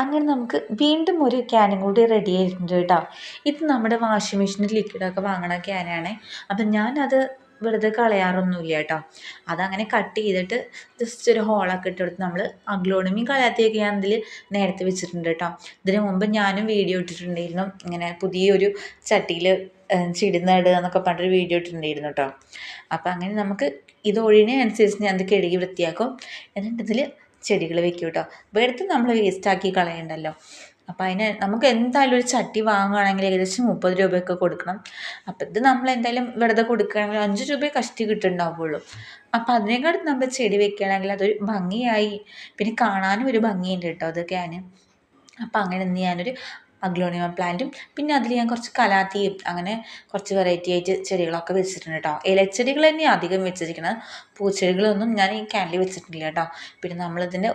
അങ്ങനെ നമുക്ക് വീണ്ടും ഒരു ക്യാനും കൂടി റെഡി ആയിട്ടുണ്ട് കേട്ടോ. ഇത് നമ്മുടെ വാഷിംഗ് മെഷീനിൽ ലിക്വിഡൊക്കെ വാങ്ങണ ക്യാനാണ് അപ്പം ഞാനത് വെറുതെ കളയാറൊന്നുമില്ല കേട്ടോ. അതങ്ങനെ കട്ട് ചെയ്തിട്ട് ജസ്റ്റ് ഒരു ഹോളൊക്കെ ഇട്ട് നമ്മൾ അഗ്ലോണമി കളയാത്തേക്ക് ഞാൻ അതിൽ നേരത്തെ വെച്ചിട്ടുണ്ട് കേട്ടോ. ഇതിന് മുമ്പ് ഞാനും വീഡിയോ ഇട്ടിട്ടുണ്ടായിരുന്നു. ഇങ്ങനെ പുതിയൊരു ചട്ടിയിൽ ചെടി നടുക എന്നൊക്കെ പറഞ്ഞിട്ടൊരു വീഡിയോ ഇട്ടിട്ടുണ്ടായിരുന്നു കേട്ടോ. അപ്പം അങ്ങനെ നമുക്ക് ഇത് ഒഴിയുന്നതിനനുസരിച്ച് ഞാൻ അത് കഴുകി വൃത്തിയാക്കും. എന്നിട്ട് ഇതിൽ ചെടികൾ വെക്കും കേട്ടോ വെറുതെ നമ്മൾ വേസ്റ്റാക്കി കളയണ്ടല്ലോ. അപ്പം അതിന് നമുക്ക് എന്തായാലും ഒരു ചട്ടി വാങ്ങുകയാണെങ്കിൽ ഏകദേശം മുപ്പത് രൂപയൊക്കെ കൊടുക്കണം. അപ്പം ഇത് നമ്മൾ എന്തായാലും വെറുതെ കൊടുക്കുകയാണെങ്കിൽ അഞ്ച് രൂപയെ കഷ്ടി കിട്ടുന്നുണ്ടാവുള്ളൂ. അപ്പം അതിനേക്കാളും നമ്മൾ ചെടി വെക്കുകയാണെങ്കിൽ അതൊരു ഭംഗിയായി പിന്നെ കാണാനും ഒരു ഭംഗിയുണ്ട് കേട്ടോ അതൊക്കെയാണ് അപ്പം അങ്ങനെ ഞാനൊരു അഗ്ലോണിമ പ്ലാന്റും. പിന്നെ അതിൽ ഞാൻ കുറച്ച് കലാത്തിയും അങ്ങനെ കുറച്ച് വെറൈറ്റി ആയിട്ട് ചെടികളൊക്കെ വെച്ചിട്ടുണ്ട് കേട്ടോ ഇലച്ചെടികൾ തന്നെയാണ് അധികം വെച്ചിരിക്കുന്നത് പൂച്ചെടികളൊന്നും ഞാൻ ഈ ക്യാനിൽ വെച്ചിട്ടില്ല കേട്ടോ പിന്നെ നമ്മളിതിന്റെ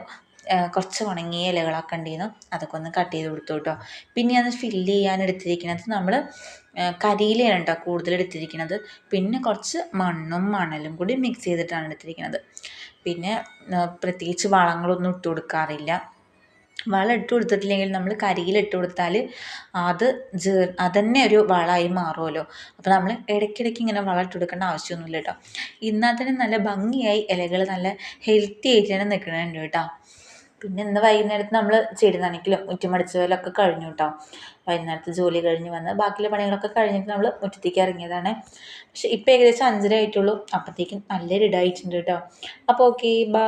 കുറച്ച് ഉണങ്ങിയ ഇലകളൊക്കെ ഉണ്ടായിരുന്നു അതൊക്കെ ഒന്ന് കട്ട് ചെയ്ത് കൊടുത്തു കേട്ടോ പിന്നെ അത് ഫില്ല് ചെയ്യാൻ എടുത്തിരിക്കുന്നത് നമ്മൾ കരിയിലയാണ് കേട്ടോ കൂടുതൽ എടുത്തിരിക്കുന്നത് പിന്നെ കുറച്ച് മണ്ണും മണലും കൂടി മിക്സ് ചെയ്തിട്ടാണ് എടുത്തിരിക്കുന്നത് പിന്നെ പ്രത്യേകിച്ച് വളങ്ങളൊന്നും ഇട്ട് കൊടുക്കാറില്ല. വളം ഇട്ട് കൊടുത്തിട്ടില്ലെങ്കിൽ നമ്മൾ കരിയിലിട്ട് കൊടുത്താൽ അത് ജേ അതന്നെ ഒരു വളമായി മാറുമല്ലോ. അപ്പോൾ നമ്മൾ ഇടയ്ക്കിടയ്ക്ക് ഇങ്ങനെ വളം ഇട്ട് കൊടുക്കേണ്ട ആവശ്യമൊന്നുമില്ല കേട്ടോ. എന്നാൽ തന്നെ നല്ല ഭംഗിയായി ഇലകൾ നല്ല ഹെൽത്തി ആയിട്ട് തന്നെ നിൽക്കുന്നുണ്ട് കേട്ടോ. പിന്നെ ഇന്ന് വൈകുന്നേരത്ത് നമ്മൾ ചെടി നനയ്ക്കലും മുറ്റമടിച്ചലൊക്കെ കഴിഞ്ഞു കേട്ടോ. വൈകുന്നേരത്ത് ജോലി കഴിഞ്ഞ് വന്ന് ബാക്കിയുള്ള പണികളൊക്കെ കഴിഞ്ഞിട്ട് നമ്മൾ മുറ്റത്തേക്ക് ഇറങ്ങിയതാണ്. പക്ഷെ ഇപ്പോൾ ഏകദേശം അഞ്ചര ആയിട്ടുള്ളൂ. അപ്പോഴത്തേക്കും നല്ലൊരു ഇടായിട്ടുണ്ട് കേട്ടോ. അപ്പോൾ ഓക്കെ ബൈ